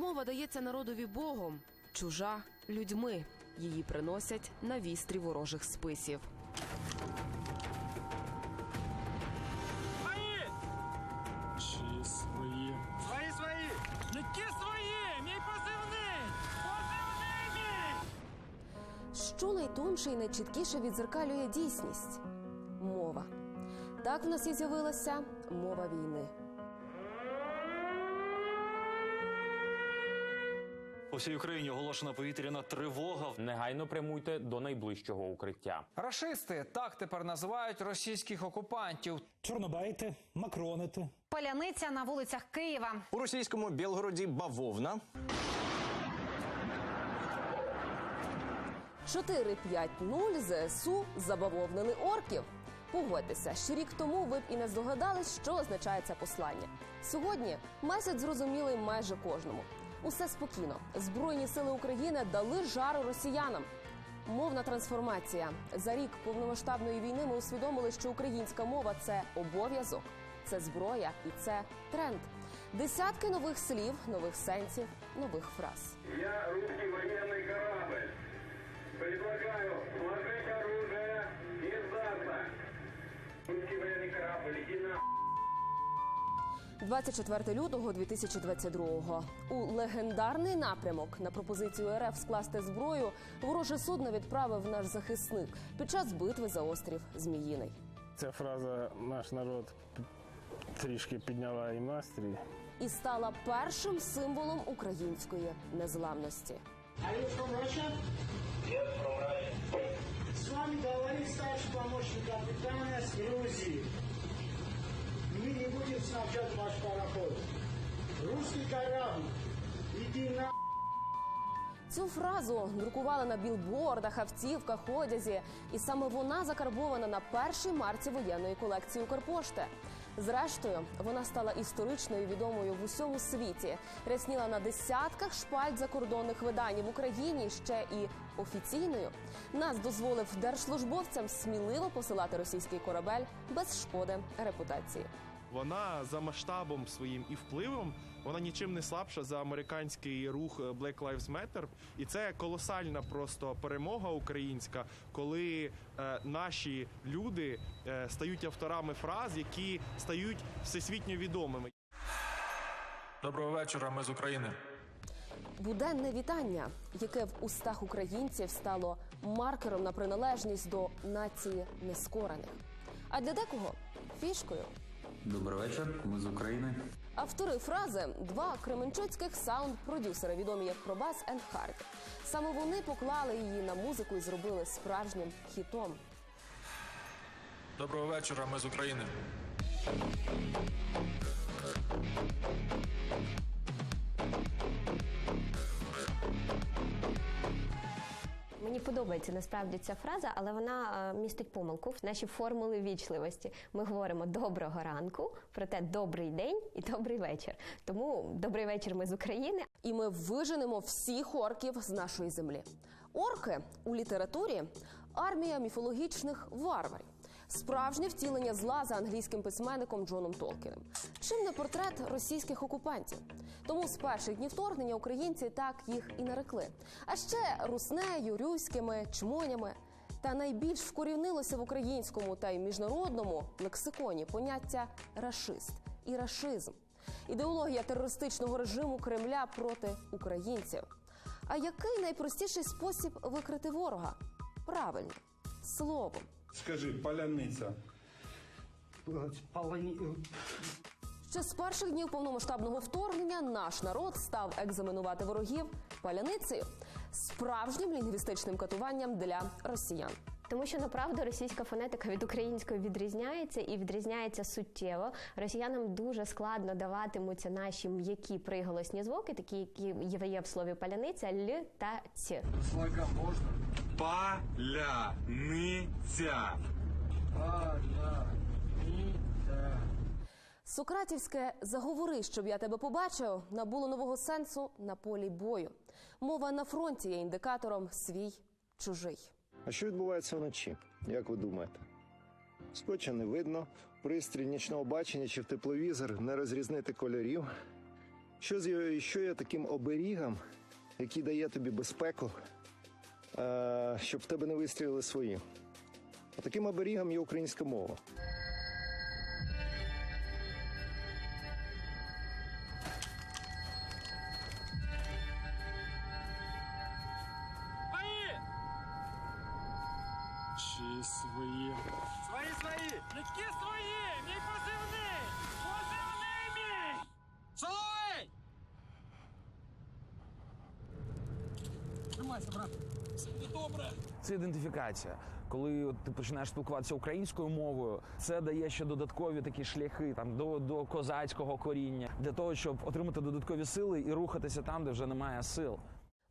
Мова дається народові Богом, чужа людьми. Її приносять на вістрі ворожих списів. Свої! Чи свої? Свої, свої! Які свої? Мій позивний! Позивний мій! Що найтонше і найчіткіше відзеркалює дійсність мова. Так в нас і з'явилася мова війни. Всій Україні оголошена повітряна тривога. Негайно прямуйте до найближчого укриття. Рашисти так тепер називають російських окупантів. Чорнобайти, макронити. Паляниця на вулицях Києва. У російському Білгороді бавовна. 4-5-0 ЗСУ забавовнили орків. Погодьтеся, ще рік тому ви б і не здогадались, що означає це послання. Сьогодні месяць зрозумілий майже кожному. Усе спокійно. Збройні сили України дали жару росіянам. Мовна трансформація. За рік повномасштабної війни ми усвідомили, що українська мова це обов'язок, це зброя і це тренд. Десятки нових слів, нових сенсів, нових фраз. Я русский военный корабль. Предлагаю сложить оружие и сдаться. Русский военный корабль, на 24 лютого 2022-го. У легендарний напрямок на пропозицію РФ скласти зброю вороже судно відправив наш захисник під час битви за острів Зміїний. Ця фраза наш народ трішки підняла і настрій. І стала першим символом української незламності. С вами говорит старший помощник капитана с Грузии. Мы не будем снабжать ваш пароход. Русский корабль, иди на... Цю фразу друкували на білбордах, автівках, одязі, і саме вона закарбована на першій марці воєнної колекції Укрпошти. Зрештою, вона стала історичною відомою в усьому світі, рясніла на десятках шпальт закордонних видань в Україні ще і офіційною. Нас дозволив держслужбовцям сміливо посилати російський корабель без шкоди репутації. Вона за масштабом своїм і впливом вона нічим не слабша за американський рух Black Lives Matter. І це колосальна просто перемога українська, коли е, наші люди е, стають авторами фраз, які стають всесвітньо відомими. Доброго вечора, ми з України. Буденне вітання, яке в устах українців стало маркером на приналежність до нації нескорених. А для декого фішкою. Добрий вечір, ми з України. Автори фрази два кременчуцьких саунд-продюсери, відомі як Пробас енд Хард. Саме вони поклали її на музику і зробили справжнім хітом. Доброго вечора, ми з України. Мені подобається насправді ця фраза, але вона е, містить помилку в наші формули вічливості. Ми говоримо доброго ранку, проте добрий день і добрий вечір. Тому добрий вечір. Ми з України. І ми виженемо всіх орків з нашої землі. Орки у літературі армія міфологічних варварів. Справжнє втілення зла за англійським письменником Джоном Толкіним. Чим не портрет російських окупантів? Тому з перших днів вторгнення українці так їх і нарекли. А ще руснею, руськими, чмонями. Та найбільш вкорінилося в українському та й міжнародному лексиконі поняття рашист і рашизм. Ідеологія терористичного режиму Кремля проти українців. А який найпростіший спосіб викрити ворога? Правильно, словом. Скажи, поляниця. Ще з перших днів повномасштабного вторгнення наш народ став екзаменувати ворогів паляницею, справжнім лінгвістичним катуванням для росіян. Тому що направду російська фонетика від української відрізняється і відрізняється суттєво. Росіянам дуже складно даватимуться наші м'які приголосні звуки, такі які є в слові паляниця, л та ц. Слога можна? Паляниця. Сократівське заговори, щоб я тебе побачив, набуло нового сенсу на полі бою. Мова на фронті є індикатором свій чужий. А що відбувається вночі? Як ви думаєте? Скотча не видно, пристрій нічного бачення чи в тепловізор не розрізнити кольорів. Що, з, є- що є таким оберігом, який дає тобі безпеку, щоб в тебе не вистрілили свої? А таким оберігом є українська мова. Свої! Чи свої. Свої, свої! Які свої? Мій позивний! Позивний мій! Соловей! Тримайся, брат. Все добре. Це ідентифікація. Коли ти починаєш спілкуватися українською мовою, це дає ще додаткові такі шляхи там до, до козацького коріння для того, щоб отримати додаткові сили і рухатися там, де вже немає сил.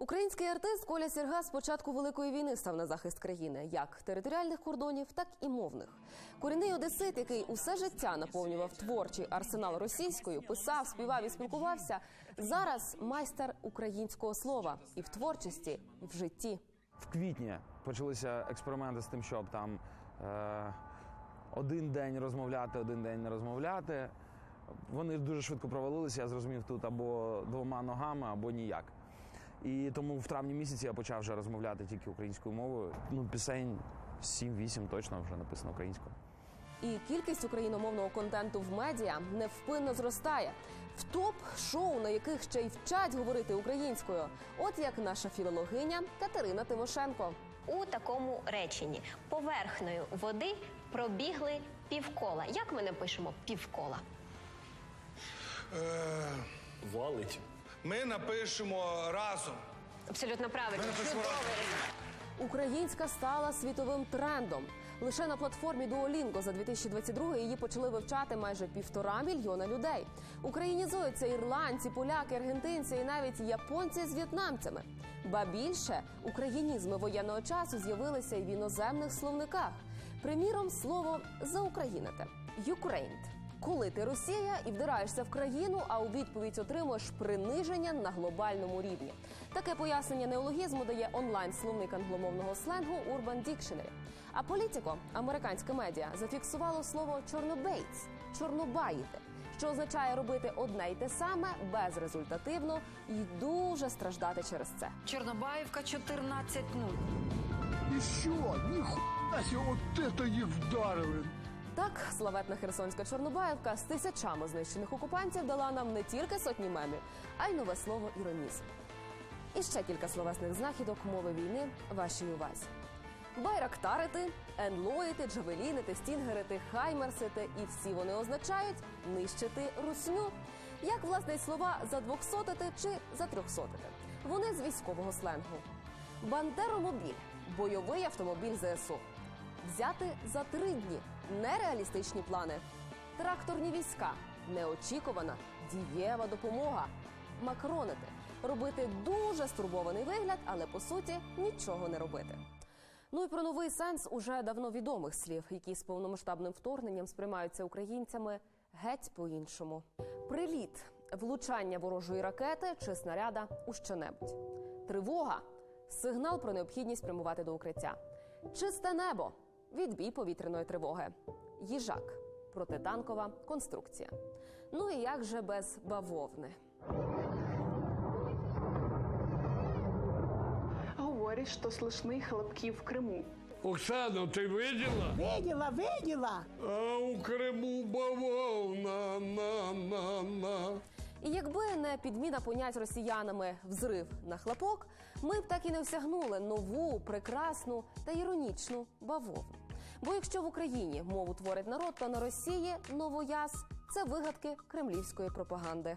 Український артист Коля Сірга з початку великої війни став на захист країни, як територіальних кордонів, так і мовних. Корінний одесит, який усе життя наповнював творчий арсенал російською, писав, співав і спілкувався. Зараз майстер українського слова і в творчості, і в житті. В квітні почалися експерименти з тим, щоб там е, один день розмовляти, один день не розмовляти. Вони дуже швидко провалилися. Я зрозумів тут або двома ногами, або ніяк. І тому в травні місяці я почав вже розмовляти тільки українською мовою. Ну, пісень 7-8 точно вже написано українською. І кількість україномовного контенту в медіа невпинно зростає. В топ-шоу, на яких ще й вчать говорити українською, от як наша філологиня Катерина Тимошенко. У такому реченні поверхнею води пробігли півкола. Як ми напишемо півкола? Валить. Ми напишемо разом. Абсолютно правильно. Чудовий результат. Українська стала світовим трендом. Лише на платформі Duolingo за 2022 її почали вивчати майже півтора мільйона людей. Українізуються ірландці, поляки, аргентинці і навіть японці з в'єтнамцями. Ба більше українізми воєнного часу з'явилися і в іноземних словниках. Приміром, слово заукраїнити Юкрейнт. Коли ти Росія і вдираєшся в країну, а у відповідь отримуєш приниження на глобальному рівні. Таке пояснення неологізму дає онлайн-словник англомовного сленгу Urban Dictionary. А політико, американське медіа, зафіксувало слово чорнобейтс чорнобаїти, що означає робити одне й те саме безрезультативно і дуже страждати через це. Чорнобаївка 14-0. І що? Ніхуя от это їх вдарили. Так, славетна Херсонська Чорнобаївка з тисячами знищених окупантів дала нам не тільки сотні мемів, а й нове слово іронізм. І ще кілька словесних знахідок мови війни вашій увазі. Байрактарити, енлоїти, джавелінити, стінгерити, хаймерсити, і всі вони означають нищити русню. Як власне й слова задвохсотити чи затрьохсотити. Вони з військового сленгу. Бандеромобіль бойовий автомобіль ЗСУ. Взяти за три дні нереалістичні плани. Тракторні війська неочікувана дієва допомога. Макронити робити дуже стурбований вигляд, але по суті нічого не робити. Ну і про новий сенс уже давно відомих слів, які з повномасштабним вторгненням сприймаються українцями геть по-іншому. Приліт, влучання ворожої ракети чи снаряда у що-небудь. Тривога сигнал про необхідність прямувати до укриття. Чисте небо відбій повітряної тривоги. Їжак протитанкова конструкція. Ну і як же без бавовни? Говорять, що слышны хлопки в Криму. Оксана, ти виділа? Видела, видела. А у Криму бавовна, на, на, на. І якби не підміна понять росіянами взрив на хлопок, ми б так і не осягнули нову, прекрасну та іронічну бавовну. Бо якщо в Україні мову творить народ, то на Росії новояз це вигадки кремлівської пропаганди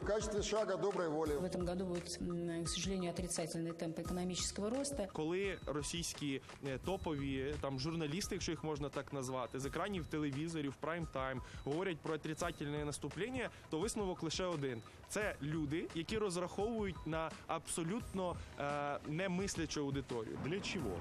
В качестве шага доброй воли. В этом году будет, м, к сожалению, отрицательный темп экономического роста. Коли російські е, топові там журналісти, якщо їх можна так назвати, з екранів телевізорів, прайм тайм говорять про отрицательне наступлення, то висновок лише один: це люди, які розраховують на абсолютно е, немислячу аудиторію. Для чего?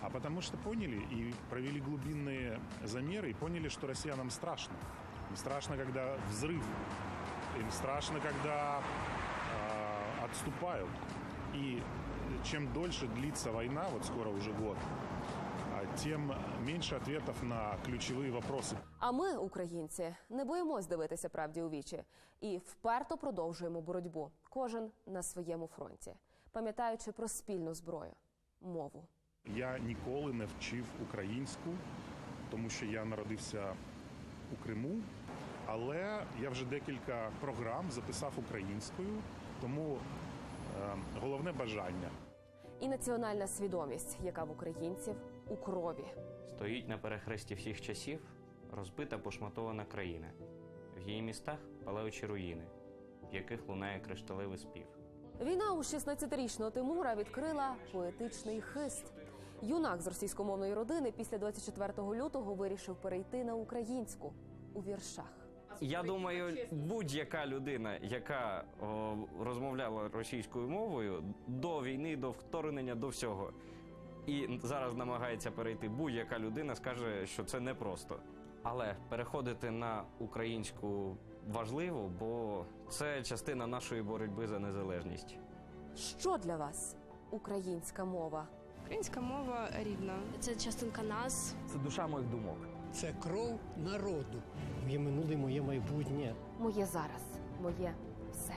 А потому что поняли и провели глубинные замеры и поняли, что россиянам страшно. Им страшно, когда взрыв. Им страшно, когда э, отступают. И чем дольше длится война, вот скоро уже год, а тем меньше ответов на ключевые вопросы. А ми, українці, не боїмось дивитися правді у вічі і вперто продовжуємо боротьбу, кожен на своєму фронті, пам'ятаючи про спільну зброю мову. Я ніколи не вчив українську, тому що я народився у Криму. Але я вже декілька програм записав українською, тому е, головне бажання. І національна свідомість, яка в українців у крові. Стоїть на перехресті всіх часів розбита пошматована країна. В її містах палаючі руїни, в яких лунає кришталевий спів. Війна у 16-річного Тимура відкрила поетичний хист. Юнак з російськомовної родини після 24 лютого вирішив перейти на українську у віршах. Я думаю, будь-яка людина, яка о, розмовляла російською мовою до війни, до вторгнення, до всього, і зараз намагається перейти, будь-яка людина скаже, що це непросто. Але переходити на українську важливо, бо це частина нашої боротьби за незалежність. Що для вас українська мова? Українська мова рідна. Це частинка нас. Це душа моїх думок. Це кров народу. Моє минуле, моє майбутнє. Моє зараз, моє все.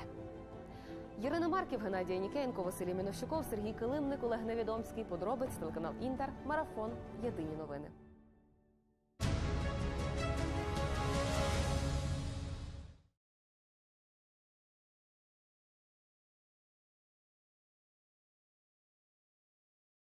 Ірина Марків, Геннадій Нікенко, Василій Мінощуков, Сергій Килимник, Олег Невідомський. Подробиць телеканал Інтер. Марафон. Єдині новини.